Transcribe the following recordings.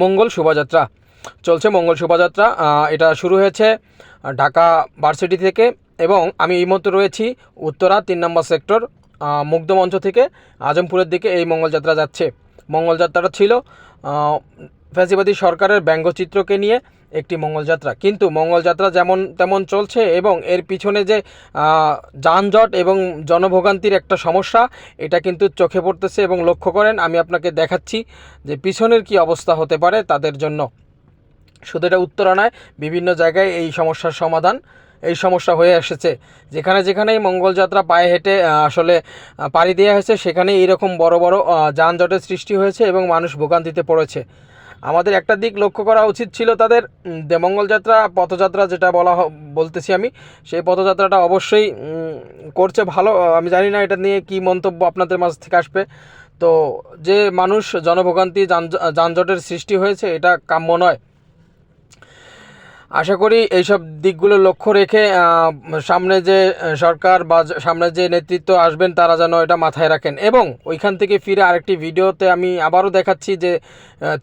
মঙ্গল শোভাযাত্রা। চলছে মঙ্গল শোভাযাত্রা এটা শুরু হয়েছে ঢাকা ভার্সিটি থেকে এবং আমি এই মতো রয়েছি উত্তরা তিন নম্বর সেক্টর মুগ্ধমঞ্চ থেকে আজমপুরের দিকে এই মঙ্গলযাত্রা যাচ্ছে। মঙ্গলযাত্রাটা ছিল ফ্যাসিবাদী সরকারের ব্যঙ্গচিত্রকে নিয়ে একটি মঙ্গলযাত্রা কিন্তু মঙ্গলযাত্রা যেমন তেমন চলছে এবং এর পিছনে যে যানজট এবং জনভোগান্তির একটা সমস্যা, এটা কিন্তু চোখে পড়তেছে এবং লক্ষ্য করেন, আমি আপনাকে দেখাচ্ছি যে পিছনের কি অবস্থা হতে পারে তাদের জন্য। শুধু এটা উত্তরা নয়, বিভিন্ন জায়গায় এই সমস্যার সমাধান, এই সমস্যা হয়ে এসেছে। যেখানে যেখানেই মঙ্গলযাত্রা পায়ে হেঁটে আসলে পাড়ি দেওয়া হয়েছে সেখানে এইরকম বড় বড় যানজটের সৃষ্টি হয়েছে এবং মানুষ ভোগান্তিতে পড়েছে। আমাদের একটা দিক লক্ষ্য করা উচিত ছিল তাদের দেমঙ্গলযাত্রা পথযাত্রা যেটা বলা বলতেছি আমি, সেই পথযাত্রাটা অবশ্যই করছে ভালো আমি জানি না এটা নিয়ে কি মন্তব্য আপনাদের মাঝ থেকে আসবে। তো যে মানুষ জনভোগান্তি, যানজ- যানজটের সৃষ্টি হয়েছে এটা কাম্য নয়। আশা করি এইসব দিকগুলো লক্ষ্য রেখে সামনে যে সরকার বা সামনে যে নেতৃত্ব আসবেন, তারা যেন এটা মাথায় রাখেন। এবং ওইখান থেকে ফিরে আরেকটি ভিডিওতে আমি আবারও দেখাচ্ছি যে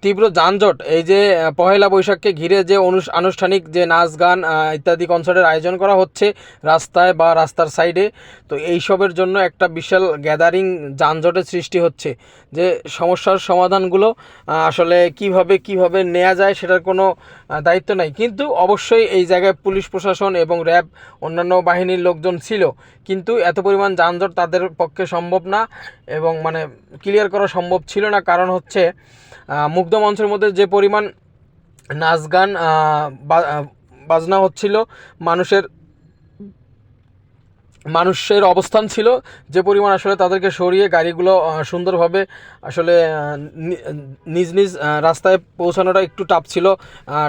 তীব্র যানজট, এই যে পহেলা বৈশাখকে ঘিরে যে আনুষ্ঠানিক যে নাচ গান ইত্যাদি কনসার্টের আয়োজন করা হচ্ছে রাস্তায় বা রাস্তার সাইডে তো এইসবের জন্য একটা বিশাল গ্যাদারিং যানজটের সৃষ্টি হচ্ছে যে, সমস্যার সমাধানগুলো আসলে কীভাবে কীভাবে নেওয়া যায় সেটার কোনো দায়িত্ব নাই। কিন্তু অবশ্যই এই জায়গায় পুলিশ প্রশাসন এবং র্যাব, অন্যান্য বাহিনীর লোকজন ছিল। কিন্তু এত পরিমাণ যানজট তাদের পক্ষে সম্ভব না এবং মানে ক্লিয়ার করা সম্ভব ছিল না। কারণ হচ্ছে মুগ্ধ মঞ্চের মধ্যে যে পরিমাণ নাচ গান বাজনা হচ্ছিল, মানুষের মানুষের অবস্থান ছিল। যে পরিমাণ আসলে তাদেরকে সরিয়ে গাড়িগুলো সুন্দরভাবে আসলে নিজ নিজ রাস্তায় পৌঁছানোটা একটু টাফ ছিল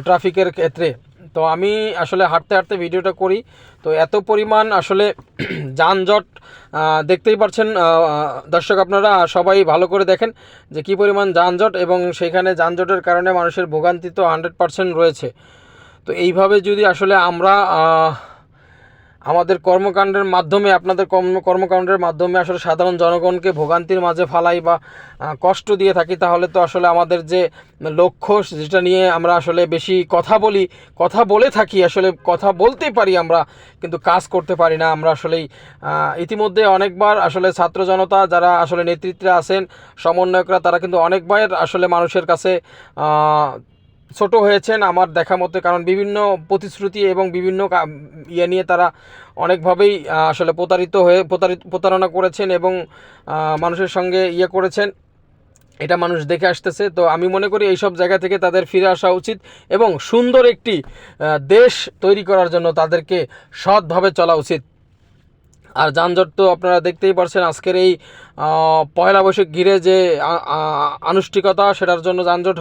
ট্রাফিকের ক্ষেত্রে। তো আমি আসলে হাঁটতে হাঁটতে ভিডিওটা করি। তো এত পরিমাণ আসলে যানজট দেখতেই আহ, দর্শক আপনারা সবাই ভালো করে দেখেন যে কি পরিমাণ যানজট এবং সেখানে যানজটের কারণে মানুষের ভোগান্তি তো হান্ড্রেড পারসেন্ট রয়েছে। তো এইভাবে যদি আসলে আমরা আমাদের কর্মকাণ্ডের মাধ্যমে, আপনাদের কর্ম, কর্মকাণ্ডের মাধ্যমে আসলে সাধারণ জনগণকে ভোগান্তির মাঝে ফালাই বা কষ্ট দিয়ে থাকি, তাহলে তো আসলে আমাদের যে লক্ষ্য যেটা নিয়ে আমরা আসলে বেশি কথা বলি, কথা বলে থাকি, আসলে কথা বলতেই পারি আমরা, কিন্তু কাজ করতে পারি না আমরা আসলেই। ইতিমধ্যে অনেকবার আসলে ছাত্র জনতা যারা আসলে নেতৃত্বে আছেন, সমন্বয়করা, তারা কিন্তু অনেকবার আসলে মানুষের কাছে ছোট হয়েছেন আমার দেখা মতে, কারণ বিভিন্ন প্রতিশ্রুতি এবং বিভিন্ন ইয়ে নিয়ে তারা অনেকভাবেই আসলে প্রতারিত হয়ে, প্রতারিত, প্রতারণা করেছেন এবং মানুষের সঙ্গে ইয়ে করেছেন। এটা মানুষ দেখে আসতেছে। তো আমি মনে করি এইসব জায়গা থেকে তাদের ফিরে আসা উচিত এবং সুন্দর একটি দেশ তৈরি করার জন্য তাদেরকে সৎভাবে চলা উচিত। আর যানজট তো আপনারা দেখতেই পারছেন, আজকের এই পয়লা বৈশাখ ঘিরে যে আনুষ্ঠিকতা, সেটার জন্য যানজট